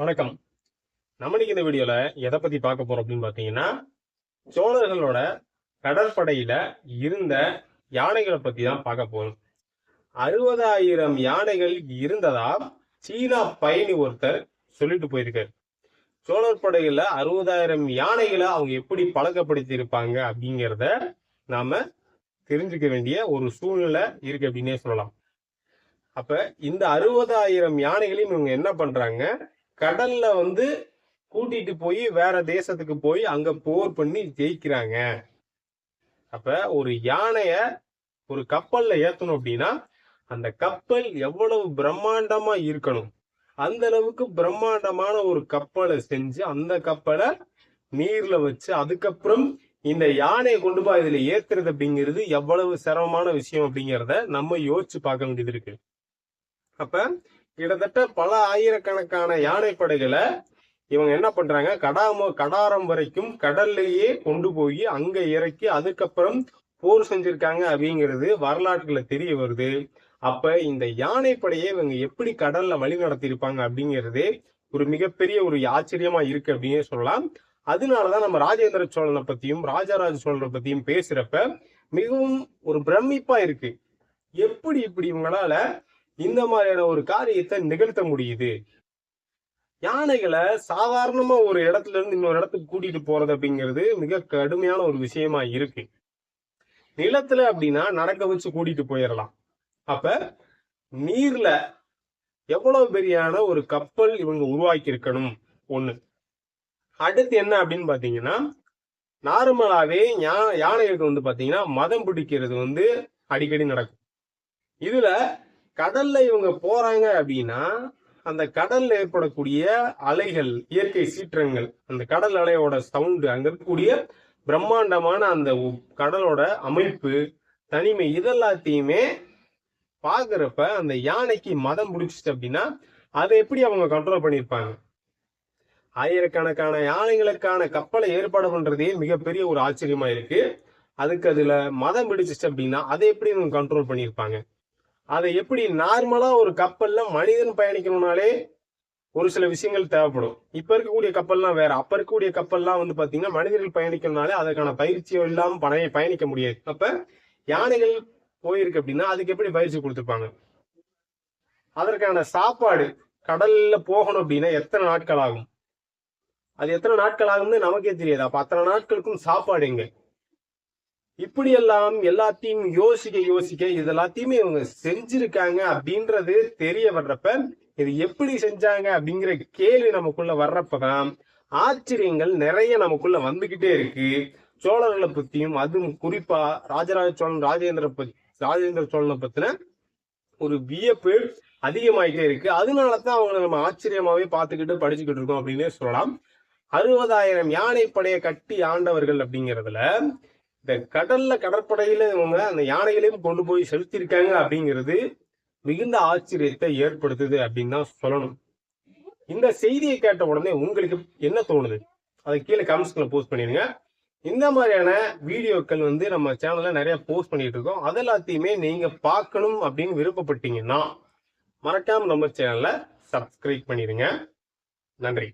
வணக்கம். நம்ம இன்னைக்கு இந்த வீடியோல எதை பத்தி பார்க்க போறோம் அப்படின்னு பாத்தீங்கன்னா சோழர்களோட கடற்படையில இருந்த யானைகளை பத்தி தான் பார்க்க போறோம். அறுபதாயிரம் யானைகள் இருந்ததா சீனா பயணி ஒருத்தர் சொல்லிட்டு போயிருக்காரு. சோழர் படையில அறுபதாயிரம் யானைகளை அவங்க எப்படி பழக்கப்படுத்தி இருப்பாங்க அப்படிங்கிறத நாம தெரிஞ்சுக்க வேண்டிய ஒரு சூழ்நிலை இருக்கு அப்படின்னே சொல்லலாம். அப்ப இந்த அறுபதாயிரம் யானைகளையும் இவங்க என்ன பண்றாங்க? கடல்ல வந்து கூட்டிட்டு போய் வேற தேசத்துக்கு போய் அங்க போர் பண்ணி ஜெயிக்கிறாங்க. அப்ப ஒரு யானைய ஒரு கப்பல்ல ஏத்தணும் அப்படின்னா அந்த கப்பல் எவ்வளவு பிரம்மாண்டமா இருக்கணும். அந்த அளவுக்கு பிரம்மாண்டமான ஒரு கப்பலை செஞ்சு அந்த கப்பலை நீர்ல வச்சு அதுக்கப்புறம் இந்த யானையை கொண்டு போய் இதுல ஏத்துறது அப்படிங்கிறது எவ்வளவு சிரமமான விஷயம் அப்படிங்கிறத நம்ம யோசிச்சு பார்க்க வேண்டியது இருக்கு. அப்ப கிட்டத்தட்ட பல ஆயிரக்கணக்கான யானைப்படைகளை இவங்க என்ன பண்றாங்க? கடாம கடாரம் வரைக்கும் கடல்லையே கொண்டு போய் அங்க இறக்கி அதுக்கப்புறம் போர் செஞ்சிருக்காங்க அப்படிங்கிறது வரலாற்றுல தெரிய வருது. அப்ப இந்த யானைப்படையை இவங்க எப்படி கடல்ல வழி நடத்தியிருப்பாங்க அப்படிங்கிறது ஒரு மிகப்பெரிய ஒரு ஆச்சரியமா இருக்கு அப்படின்னு சொல்லலாம். அதனாலதான் நம்ம ராஜேந்திர சோழனை பத்தியும் ராஜராஜ சோழனை பத்தியும் பேசுறப்ப மிகவும் ஒரு பிரமிப்பா இருக்கு. எப்படி இப்படி இவங்களால இந்த மாதிரியான ஒரு காரியத்தை நிகழ்த்த முடியுது. யானைகளை சாதாரணமா ஒரு இடத்துல இருந்து இன்னொரு இடத்துக்கு கூட்டிட்டு போறது அப்படிங்கிறது மிக கடுமையான ஒரு விஷயமா இருக்கு. நிலத்துல அப்படின்னா நடக்க வச்சு கூட்டிட்டு போயிடலாம் அப்ப நீர்ல எவ்வளவு பெரியான ஒரு கப்பல் இவங்க உருவாக்கி இருக்கணும் ஒண்ணு. அடுத்து என்ன அப்படின்னு பாத்தீங்கன்னா நார்மலாவே யா- யானைகளுக்கு வந்து பாத்தீங்கன்னா மதம் பிடிக்கிறது வந்து அடிக்கடி நடக்கும். இதுல கடல்ல இவங்க போறாங்க அப்படின்னா அந்த கடல்ல ஏற்படக்கூடிய அலைகள் இயற்கை சீற்றங்கள் அந்த கடல் அலையோட சவுண்டு அங்க இருக்கக்கூடிய பிரம்மாண்டமான அந்த உ- கடலோட அமைப்பு தனிமை இதெல்லாத்தையுமே பாக்குறப்ப அந்த யானைக்கு மதம் பிடிச்சிச்சு அப்படின்னா அதை எப்படி அவங்க கண்ட்ரோல் பண்ணியிருப்பாங்க? ஆயிரக்கணக்கான யானைகளுக்கான கப்பலை ஏற்பாடு பண்றதே மிகப்பெரிய ஒரு ஆச்சரியமா இருக்கு. அதுக்கு அதுல மதம் பிடிச்சிச்சு அப்படின்னா அதை எப்படி இவங்க கண்ட்ரோல் பண்ணியிருப்பாங்க? அதை எப்படி நார்மலா ஒரு கப்பல்ல மனிதன் பயணிக்கணும்னாலே ஒரு சில விஷயங்கள் தேவைப்படும். இப்ப இருக்கக்கூடிய கப்பல்லாம் வேற. அப்ப இருக்கக்கூடிய கப்பல்லாம் வந்து பாத்தீங்கன்னா மனிதர்கள் பயணிக்கணும்னாலே அதற்கான பயிற்சியோ இல்லாம பணைய பயணிக்க முடியாது. அப்ப யானைகள் போயிருக்கு அப்படின்னா அதுக்கு எப்படி பயிற்சி கொடுத்துருப்பாங்க அதற்கான சாப்பாடு கடல்ல போகணும் அப்படின்னா எத்தனை நாட்கள் ஆகும்? அது எத்தனை நாட்கள் ஆகும்னு நமக்கே தெரியாது. அப்ப அத்தனை நாட்களுக்கும் சாப்பாடு எங்க? இப்படியெல்லாம் எல்லாத்தையும் யோசிக்க யோசிக்க இது எல்லாத்தையுமே இவங்க செஞ்சிருக்காங்க அப்படின்றது தெரிய வர்றப்ப இது எப்படி செஞ்சாங்க அப்படிங்கிற கேள்வி நமக்குள்ள வர்றப்பதான் ஆச்சரியங்கள் நிறைய நமக்குள்ள வந்துகிட்டே இருக்கு. சோழர்களை பத்தியும் அதுவும் குறிப்பா ராஜராஜ சோழன் ராஜேந்திர பத்தி ராஜேந்திர சோழனை பத்தின ஒரு வியப்பு அதிகமாயிட்டே இருக்கு. அதனால தான் அவங்களை நம்ம ஆச்சரியமாவே பார்த்துக்கிட்டு படிச்சுக்கிட்டு இருக்கோம் அப்படின்னே சொல்லலாம். அறுபதாயிரம் யானை படையை கட்டி ஆண்டவர்கள் அப்படிங்கிறதுல இந்த கடல்ல கடற்படையில இவங்க அந்த யானைகளையும் கொண்டு போய் செலுத்தியிருக்காங்க அப்படிங்கிறது மிகுந்த ஆச்சரியத்தை ஏற்படுத்துது அப்படின்னு தான் சொல்லணும். இந்த செய்தியை கேட்ட உடனே உங்களுக்கு என்ன தோணுது? அதை கீழே கமெண்ட்ஸ்ல போஸ்ட் பண்ணிடுங்க. இந்த மாதிரியான வீடியோக்கள் வந்து நம்ம சேனல்ல நிறைய போஸ்ட் பண்ணிட்டு இருக்கோம். அது எல்லாத்தையுமே நீங்க பார்க்கணும் அப்படின்னு விருப்பப்பட்டீங்கன்னா மறக்காம நம்ம சேனலை சப்ஸ்கிரைப் பண்ணிடுங்க. நன்றி.